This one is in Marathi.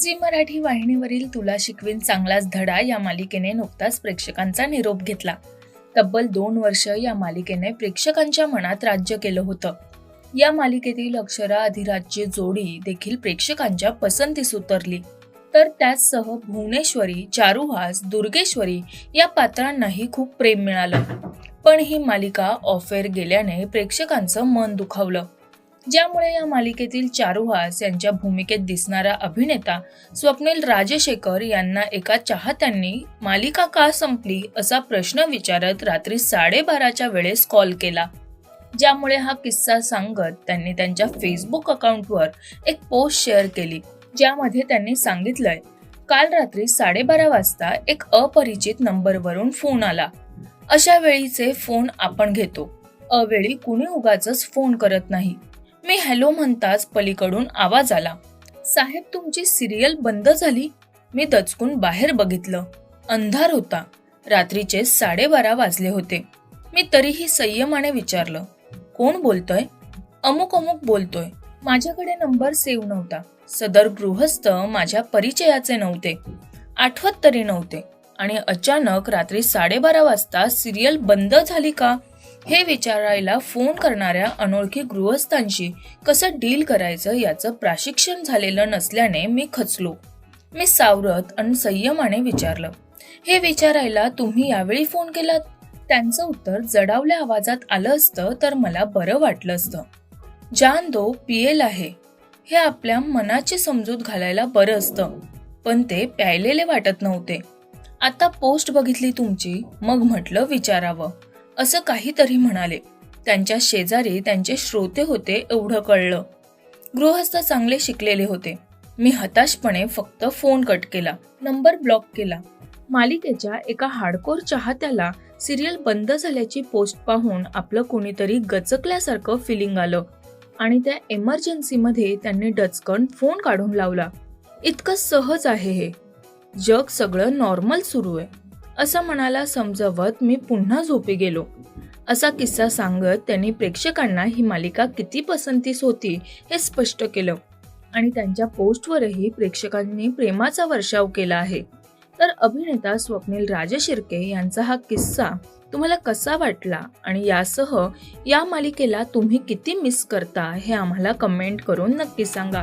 झी मराठी वाहिनीवरील तुला शिकवीन चांगलाच धडा या मालिकेने नुकताच प्रेक्षकांचा निरोप घेतला. तब्बल दोन वर्ष या मालिकेने प्रेक्षकांच्या मनात राज्य केलं होतं. या मालिकेतील अक्षरा अधिराजची जोडी देखील प्रेक्षकांच्या पसंतीस उतरली. तर त्याचसह भुवनेश्वरी चारुहास दुर्गेश्वरी या पात्रांनाही खूप प्रेम मिळालं. पण ही मालिका ऑफेअर गेल्याने प्रेक्षकांचं मन दुखावलं. ज्यामुळे या मालिकेतील चारुहास यांच्या भूमिकेत दिसणारा अभिनेता स्वप्नील राजशेखर यांना एका चाहत्यांनी मालिका का संपली? असा प्रश्न विचारत रात्री साडेबाराच्या वेळेस कॉल केला. ज्यामुळे हा किस्सा सांगत त्यांनी त्यांच्या फेसबुक अकाउंटवर एक पोस्ट शेअर केली ज्यामध्ये त्यांनी सांगितलंय काल रात्री साडेबारा वाजता एक अपरिचित नंबरवरून फोन आला. अशा वेळीचे फोन आपण घेतो. अवेळी कुणी उगाच फोन करत नाही. मी हॅलो म्हणताच पलीकडून आवाज आला. साहेब तुमची सिरियल बंद झाली? मी दचकून बाहेर बघितलं. अंधार होता. रात्रीचे साडेबारा वाजले होते. मी तरीही संयमाने विचारलं कोण बोलतोय? अमुक अमुक बोलतोय. माझ्याकडे नंबर सेव्ह नव्हता. सदर गृहस्थ माझ्या परिचयाचे नव्हते. आठवत तरी नव्हते. आणि अचानक रात्री साडेबारा वाजता सिरियल बंद झाली का? हे विचारायला फोन करणाऱ्या अनोळखी गृहस्थांशी कसं डील करायचं याचं प्रशिक्षण झालेलं नसल्याने मी खचलो. मी सावरत आणि संयमाने विचारलं हे विचारायला तुम्ही यावेळी फोन केलात? त्यांचं उत्तर जडावल्या आवाजात आलं असतं तर मला बरं वाटलं असतं. जान दो पिएल आहे. हे आपल्या मनाची समजूत घालायला बरं असतं पण ते प्यायलेले वाटत नव्हते. आता पोस्ट बघितली तुमची मग म्हटलं विचारावं. असं काहीतरी म्हणाले. त्यांच्या शेजारी त्यांचे श्रोते होते एवढं कळलं. गृहस्थ चांगले शिकलेले होते. मी हताशपणे फक्त फोन कट केला. नंबर ब्लॉक केला. मालिकेच्या एका हार्डकोर चाहत्याला सिरियल बंद झाल्याची पोस्ट पाहून आपलं कोणीतरी गचकल्यासारखं फिलिंग आलं आणि त्या इमर्जन्सीमध्ये त्यांनी डचकन फोन काढून लावला. इतकं सहज आहे हे. जग सगळं नॉर्मल सुरू आहे. असं मनाला समजवत मी पुन्हा झोपी गेलो. असा किस्सा सांगत त्यांनी प्रेक्षकांना ही मालिका किती पसंतीस होती हे स्पष्ट केलं आणि त्यांच्या पोस्टवरही प्रेक्षकांनी प्रेमाचा वर्षाव केला आहे. तर अभिनेता स्वप्नील राजशिर्के यांचा हा किस्सा तुम्हाला कसा वाटला आणि यासह या मालिकेला तुम्ही किती मिस करता हे आम्हाला कमेंट करून नक्की सांगा.